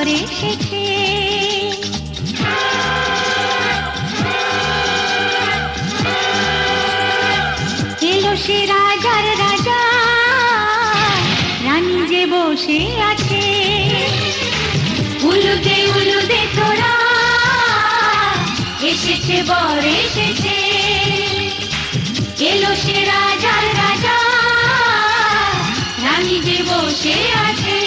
করে এসেছে। এলো সে রাজার রাজা, রানী যে বসে আছে। উলুদে উলুদে তোরা, এসেছে বর এসেছে। এলো সে রাজার রাজা, রানী যে বসে আছে।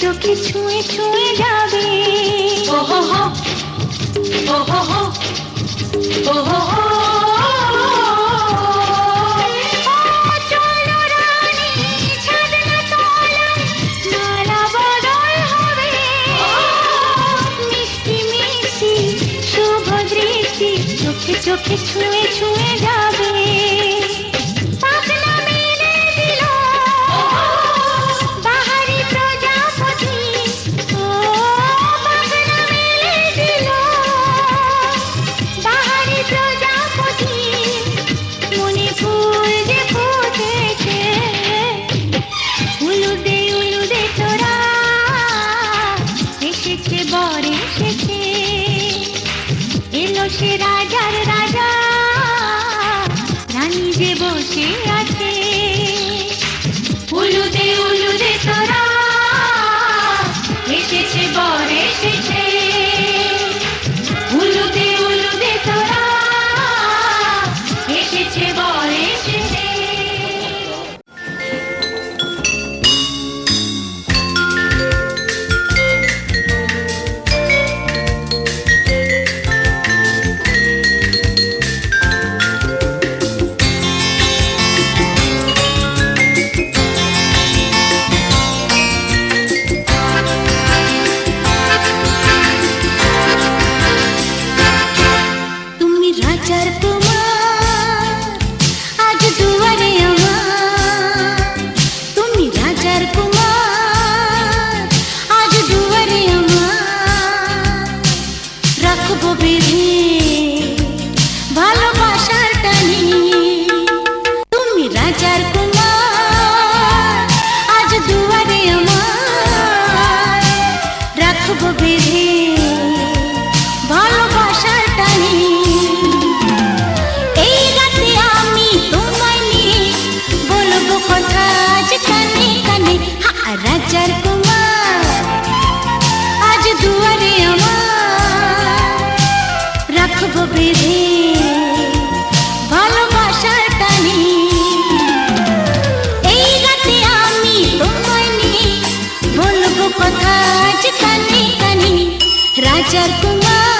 তোকে ছুঁয়ে ছুঁয়ে যাবে। ও হো হো ও হো হো ও হো হো চোখে চোখে ছুঁয়ে ছুঁয়ে যাবে। उपकाज कानी कानी राजा कुमार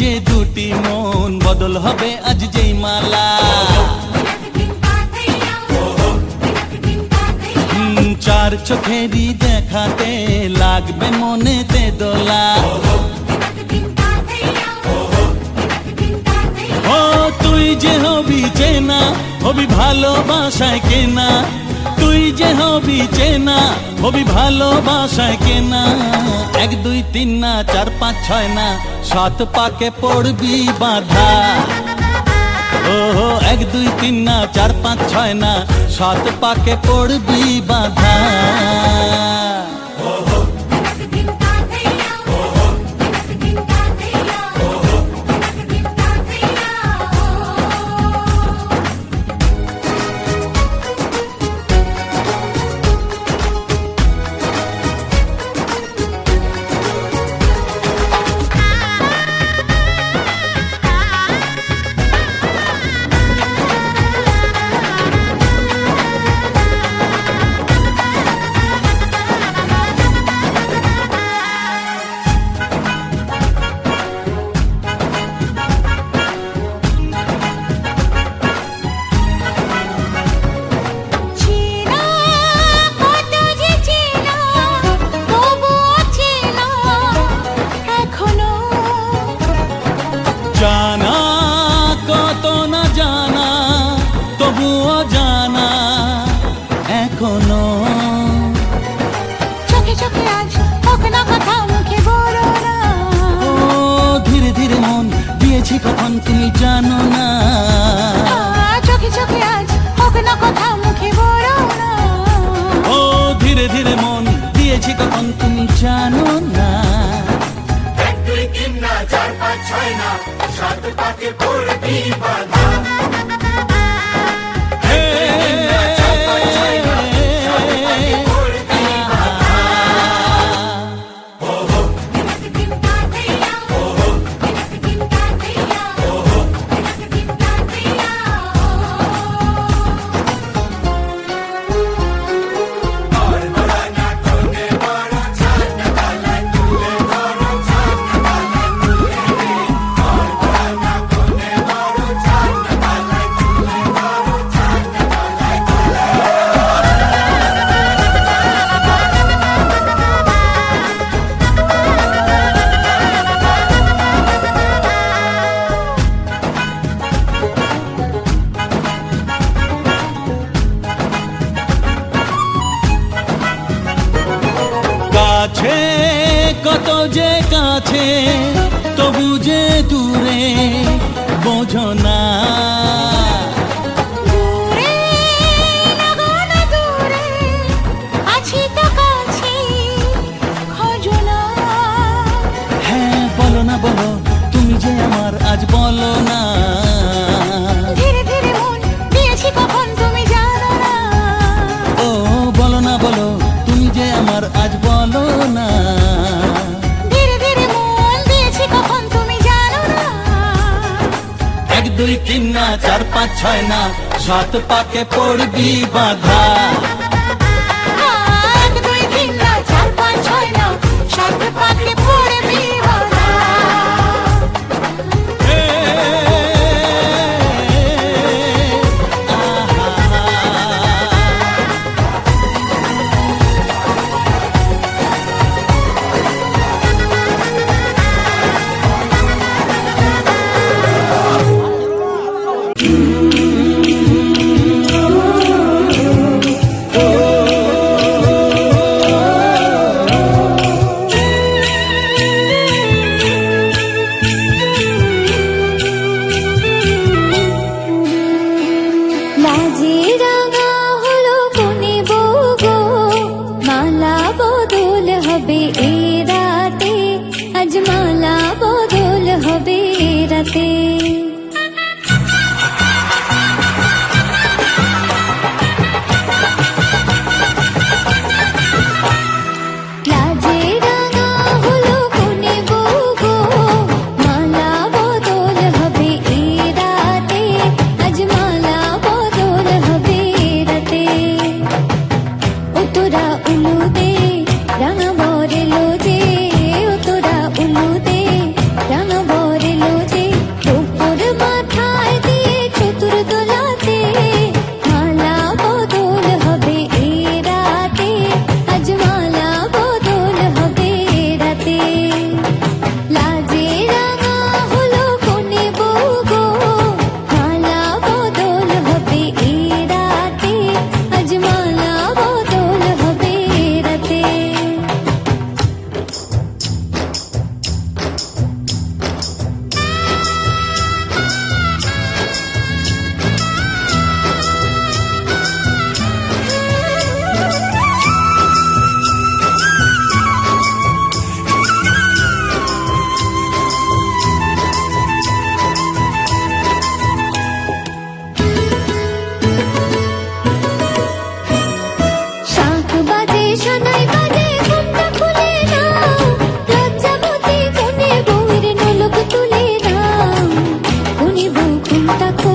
যে দুটি মন বদল হবে আজ যে মালা। চার চোখেরই দেখাতে লাগবে মনেতে দোলা। ও, তুই যে হবি চেনা, হবি ভালোবাসায় কেনা। তুই যে হবি চেনা, হবি ভালোবাসায় কেনা। এক, দুই, তিন না, চার, পাঁচ, ছয় না, সাত পাকে পড়বি বাধা। ও এক, দুই, তিন না, চার, পাঁচ, ছয় না, সাত পাকে পড়বি বাধা। এখনও। চোখে চোখে আজ হোক না কথা মুখে বলো না। ও ধীরে ধীরে মন দিয়েছি কখন তুমি জানো না। চোখে চোখে আজ হোক না কথা মুখে বলো না। ও ধীরে ধীরে মন দিয়েছি কখন তুমি জানো না। এক দুই তিন না চার পাঁচ ছয় না সাত পাকে পড়বি বাধা। কাছে কত যে কাছে তবু যে দূরে বোঝো না। হ্যাঁ বলো না বলো তুমি যে আমার আজ বলো না। দুই তিন না চার পাঁচ ছয় না সাত পাকে পড়বি বাধা। পাকে 다